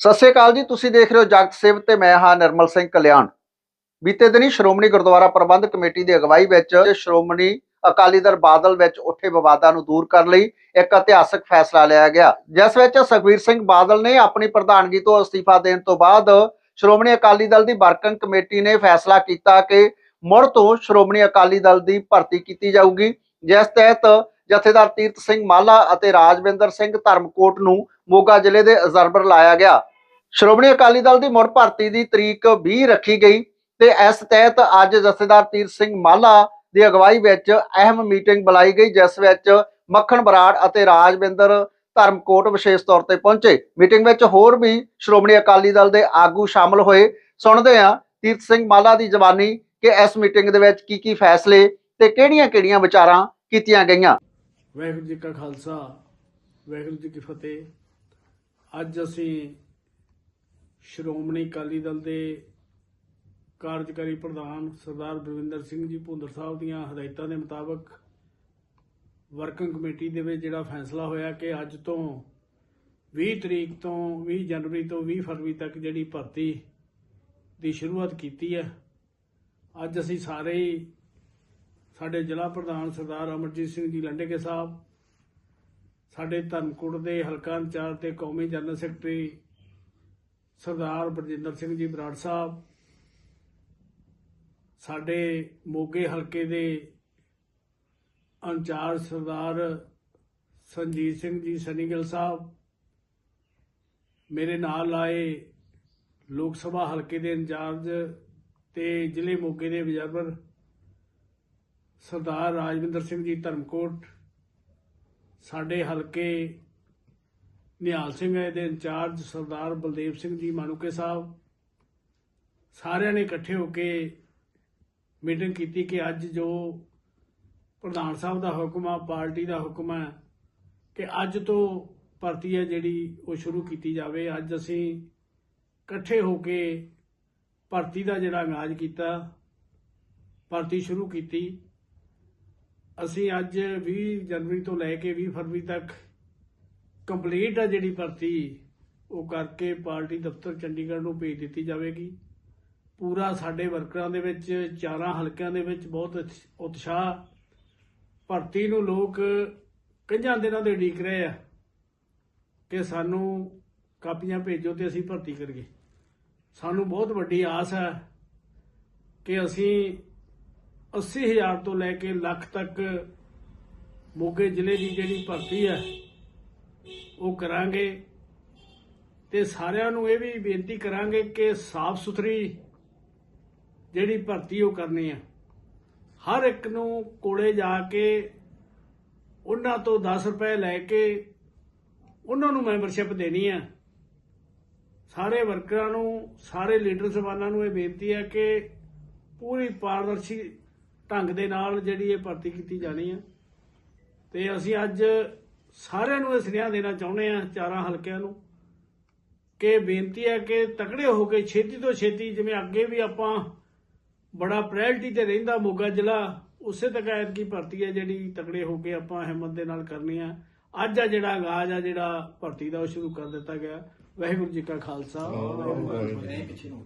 ਸਤਿ ਸ਼੍ਰੀ ਅਕਾਲ ਜੀ, ਤੁਸੀਂ ਦੇਖ ਰਹੇ ਹੋ ਜਗਤ ਸੇਵ ਤੇ ਮੈਂ ਹਾਂ ਨਿਰਮਲ ਸਿੰਘ ਕਲਿਆਣ। ਬੀਤੇ ਦਿਨੀ ਸ਼੍ਰੋਮਣੀ ਗੁਰਦੁਆਰਾ ਪ੍ਰਬੰਧਕ ਕਮੇਟੀ ਦੀ ਅਗਵਾਈ ਵਿੱਚ ਸ਼੍ਰੋਮਣੀ ਅਕਾਲੀ ਦਲ ਬਾਦਲ ਵਿੱਚ ਉੱਠੇ ਵਿਵਾਦਾਂ ਨੂੰ ਦੂਰ ਕਰਨ ਲਈ ਇੱਕ ਇਤਿਹਾਸਕ ਫੈਸਲਾ ਲਿਆ ਗਿਆ। ਜਿਸ ਵਿੱਚ ਸੁਖਬੀਰ ਸਿੰਘ ਬਾਦਲ ਨੇ ਆਪਣੀ ਪ੍ਰਧਾਨਗੀ ਤੋਂ ਅਸਤੀਫਾ ਦੇਣ ਤੋਂ ਬਾਅਦ ਸ਼੍ਰੋਮਣੀ ਅਕਾਲੀ ਦਲ ਦੀ ਵਰਕਿੰਗ ਕਮੇਟੀ ਨੇ ਫੈਸਲਾ ਕੀਤਾ ਕਿ ਮੁੜ ਤੋਂ ਸ਼੍ਰੋਮਣੀ ਅਕਾਲੀ ਦਲ ਦੀ ਭਰਤੀ ਕੀਤੀ ਜਾਊਗੀ। ਜਿਸ ਤਹਿਤ ਜਥੇਦਾਰ ਤੀਰਥ ਸਿੰਘ ਮਾਲਾ ਅਤੇ ਰਾਜਵਿੰਦਰ ਸਿੰਘ ਧਰਮਕੋਟ ਨੂੰ ਮੋਗਾ ਜ਼ਿਲ੍ਹੇ ਦੇ ਅਜ਼ਰਬਰ ਲਾਇਆ ਗਿਆ। ਸ਼੍ਰੋਮਣੀ ਅਕਾਲੀ ਦਲ ਦੀ ਮੁੜ ਭਰਤੀ ਦੀ ਤਰੀਕ 20 ਰੱਖੀ ਗਈ ਤੇ ਇਸ ਤਹਿਤ ਅੱਜ ਜਥੇਦਾਰ ਤੀਰਥ ਸਿੰਘ ਮਾਲਾ ਦੀ ਅਗਵਾਈ ਵਿੱਚ ਅਹਿਮ ਮੀਟਿੰਗ ਬੁਲਾਈ ਗਈ, ਜਿਸ ਵਿੱਚ ਮੱਖਣ ਬਰਾੜ ਅਤੇ ਰਾਜਵਿੰਦਰ ਧਰਮਕੋਟ ਵਿਸ਼ੇਸ਼ ਤੌਰ ਤੇ ਪਹੁੰਚੇ। ਮੀਟਿੰਗ ਵਿੱਚ ਹੋਰ ਵੀ ਸ਼੍ਰੋਮਣੀ ਅਕਾਲੀ ਦਲ ਦੇ ਆਗੂ ਸ਼ਾਮਲ ਹੋਏ। ਸੁਣਦੇ ਹਾਂ ਤੀਰਥ ਸਿੰਘ ਮਾਲਾ ਦੀ ਜ਼ਬਾਨੀ ਕਿ ਇਸ ਮੀਟਿੰਗ ਦੇ ਵਿੱਚ ਕੀ ਕੀ ਫੈਸਲੇ ਤੇ ਕਿਹੜੀਆਂ-ਕਿਹੜੀਆਂ ਵਿਚਾਰਾਂ ਕੀਤੀਆਂ ਗਈਆਂ। ਵਾਹਿਗੁਰੂ ਜੀ ਕਾ ਖਾਲਸਾ, ਵਾਹਿਗੁਰੂ ਜੀ ਕੀ ਫਤਿਹ। ਅੱਜ ਅਸੀਂ ਸ਼੍ਰੋਮਣੀ ਅਕਾਲੀ ਦਲ ਦੇ ਕਾਰਜਕਾਰੀ ਪ੍ਰਧਾਨ ਸਰਦਾਰ ਬਲਵਿੰਦਰ ਸਿੰਘ ਜੀ ਭੁੰਦਰ ਸਾਹਿਬ ਦੀਆਂ ਹਦਾਇਤਾਂ ਦੇ ਮੁਤਾਬਕ ਵਰਕਿੰਗ ਕਮੇਟੀ ਦੇ ਵਿੱਚ ਜਿਹੜਾ ਫੈਸਲਾ ਹੋਇਆ ਕਿ ਅੱਜ ਤੋਂ 20 ਤਰੀਕ ਤੋਂ 20 ਜਨਵਰੀ ਤੋਂ 20 ਫਰਵਰੀ ਤੱਕ ਜਿਹੜੀ ਭਰਤੀ ਦੀ ਸ਼ੁਰੂਆਤ ਕੀਤੀ ਹੈ। ਅੱਜ ਅਸੀਂ ਸਾਰੇ ਹੀ ਸਾਡੇ ਜ਼ਿਲ੍ਹਾ ਪ੍ਰਧਾਨ ਸਰਦਾਰ ਅਮਰਜੀਤ ਸਿੰਘ ਜੀ ਲੰਡੇਕੇ ਸਾਹਿਬ, ਸਾਡੇ ਧਰਮਕੋਟ ਦੇ ਹਲਕਾ ਇੰਚਾਰਜ ਤੇ ਕੌਮੀ ਜਨਰਲ ਸੈਕਟਰੀ ਸਰਦਾਰ ਬਰਜਿੰਦਰ ਸਿੰਘ ਜੀ ਬਰਾੜ ਸਾਹਿਬ, ਸਾਡੇ ਮੋਗੇ ਹਲਕੇ ਦੇ ਇੰਚਾਰਜ ਸਰਦਾਰ ਸੰਜੀਤ ਸਿੰਘ ਜੀ ਸਨੀਗਲ ਸਾਹਿਬ, ਮੇਰੇ ਨਾਲ ਆਏ ਲੋਕ ਸਭਾ ਹਲਕੇ ਦੇ ਇੰਚਾਰਜ ਤੇ ਜ਼ਿਲ੍ਹੇ ਮੋਗੇ ਦੇ ਅਬਜ਼ਰਵਰ ਸਰਦਾਰ ਰਾਜਵਿੰਦਰ ਸਿੰਘ ਜੀ ਧਰਮਕੋਟ, ਸਾਡੇ ਹਲਕੇ ਨਿਹਾਲ ਸਿੰਘ ਦੇ ਇੰਚਾਰਜ ਸਰਦਾਰ ਬਲਦੇਵ ਸਿੰਘ ਜੀ ਮਾਨੂਕੇ ਸਾਹਿਬ, ਸਾਰਿਆਂ ਨੇ ਇਕੱਠੇ ਹੋ ਕੇ ਮੀਟਿੰਗ ਕੀਤੀ ਕਿ ਅੱਜ ਜੋ ਪ੍ਰਧਾਨ ਸਾਹਿਬ ਦਾ ਹੁਕਮ ਆ, ਪਾਰਟੀ ਦਾ ਹੁਕਮ ਹੈ ਕਿ ਅੱਜ ਤੋਂ ਭਰਤੀ ਹੈ ਜਿਹੜੀ ਉਹ ਸ਼ੁਰੂ ਕੀਤੀ ਜਾਵੇ। ਅੱਜ ਅਸੀਂ ਇਕੱਠੇ ਹੋ ਕੇ ਭਰਤੀ ਦਾ ਜਿਹੜਾ ਆਗਾਜ਼ ਕੀਤਾ, ਭਰਤੀ ਸ਼ੁਰੂ ਕੀਤੀ। ਅਸੀਂ ਅੱਜ 20 ਜਨਵਰੀ ਤੋਂ ਲੈ ਕੇ 20 ਫਰਵਰੀ ਤੱਕ ਕੰਪਲੀਟ ਆ ਜਿਹੜੀ ਭਰਤੀ, ਉਹ ਕਰਕੇ ਪਾਰਟੀ ਦਫ਼ਤਰ ਚੰਡੀਗੜ੍ਹ ਨੂੰ ਭੇਜ ਦਿੱਤੀ ਜਾਵੇਗੀ। ਪੂਰਾ ਸਾਡੇ ਵਰਕਰਾਂ ਦੇ ਵਿੱਚ, ਚਾਰਾਂ ਹਲਕਿਆਂ ਦੇ ਵਿੱਚ ਬਹੁਤ ਉਤਸ਼- ਉਤਸ਼ਾਹ। ਭਰਤੀ ਨੂੰ ਲੋਕ ਕਈਆਂ ਦਿਨਾਂ ਦੇ ਉਡੀਕ ਰਹੇ ਆ ਕਿ ਸਾਨੂੰ ਕਾਪੀਆਂ ਭੇਜੋ ਤੇ ਅਸੀਂ ਭਰਤੀ ਕਰੀਏ। ਸਾਨੂੰ ਬਹੁਤ ਵੱਡੀ ਆਸ ਹੈ ਕਿ ਅਸੀਂ 80000 ਤੋਂ ਲੈ ਕੇ ਲੱਖ ਤੱਕ ਮੋਗੇ ਜ਼ਿਲ੍ਹੇ ਦੀ ਜਿਹੜੀ ਭਰਤੀ ਹੈ, ਉਹ ਕਰਾਂਗੇ। ਤੇ ਸਾਰਿਆਂ ਨੂੰ ਇਹ ਵੀ ਬੇਨਤੀ ਕਰਾਂਗੇ ਕਿ ਸਾਫ਼ ਸੁਥਰੀ ਜਿਹੜੀ ਭਰਤੀ ਉਹ ਕਰਨੀ ਹੈ। ਹਰ ਇੱਕ ਨੂੰ ਕੋਲੇ ਜਾ ਕੇ ਉਹਨਾਂ ਤੋਂ 10 ਰੁਪਏ ਲੈ ਕੇ ਉਹਨਾਂ ਨੂੰ ਮੈਂਬਰਸ਼ਿਪ ਦੇਣੀ ਹੈ। ਸਾਰੇ ਵਰਕਰਾਂ ਨੂੰ, ਸਾਰੇ ਲੀਡਰ ਸਭਾਨਾਂ ਨੂੰ ਇਹ ਬੇਨਤੀ ਹੈ ਕਿ ਪੂਰੀ ਪਾਰਦਰਸ਼ੀ ਢੰਗ ਦੇ ਨਾਲ ਜਿਹੜੀ ਇਹ ਭਰਤੀ ਕੀਤੀ ਜਾਣੀ ਹੈ ਤੇ ਅਸੀਂ ਅੱਜ ਸਾਰਿਆਂ ਨੂੰ ਇਹ ਸੁਨੇਹਾ ਦੇਣਾ ਚਾਹੁੰਦੇ ਆ, ਚਾਰਾਂ ਹਲਕਿਆਂ ਨੂੰ, ਕਿ ਬੇਨਤੀ ਹੈ ਕਿ ਤਕੜੇ ਹੋ ਕੇ ਛੇਤੀ ਤੋਂ ਛੇਤੀ ਜਿਵੇਂ ਅੱਗੇ ਵੀ ਆਪਾਂ ਬੜਾ ਪ੍ਰਾਇੋਰਟੀ ਤੇ ਰਹਿੰਦਾ ਮੋਗਾ ਜ਼ਿਲ੍ਹਾ, ਉਸੇ ਤੱਕ ਕੀ ਭਰਤੀ ਹੈ ਜਿਹੜੀ ਤਕੜੇ ਹੋ ਕੇ ਆਪਾਂ ਹਿੰਮਤ ਦੇ ਨਾਲ ਕਰਨੀ ਆ। ਅੱਜ ਆ ਜਿਹੜਾ ਆਗਾਜ਼ ਆ, ਜਿਹੜਾ ਭਰਤੀ ਦਾ ਉਹ ਸ਼ੁਰੂ ਕਰ ਦਿੱਤਾ ਗਿਆ। ਵਾਹਿਗੁਰੂ ਜੀ ਕਾ ਖਾਲਸਾ। ਵਾਹਿਗੁਰੂ ਜੀ ਕੀ ਫਤਿਹ।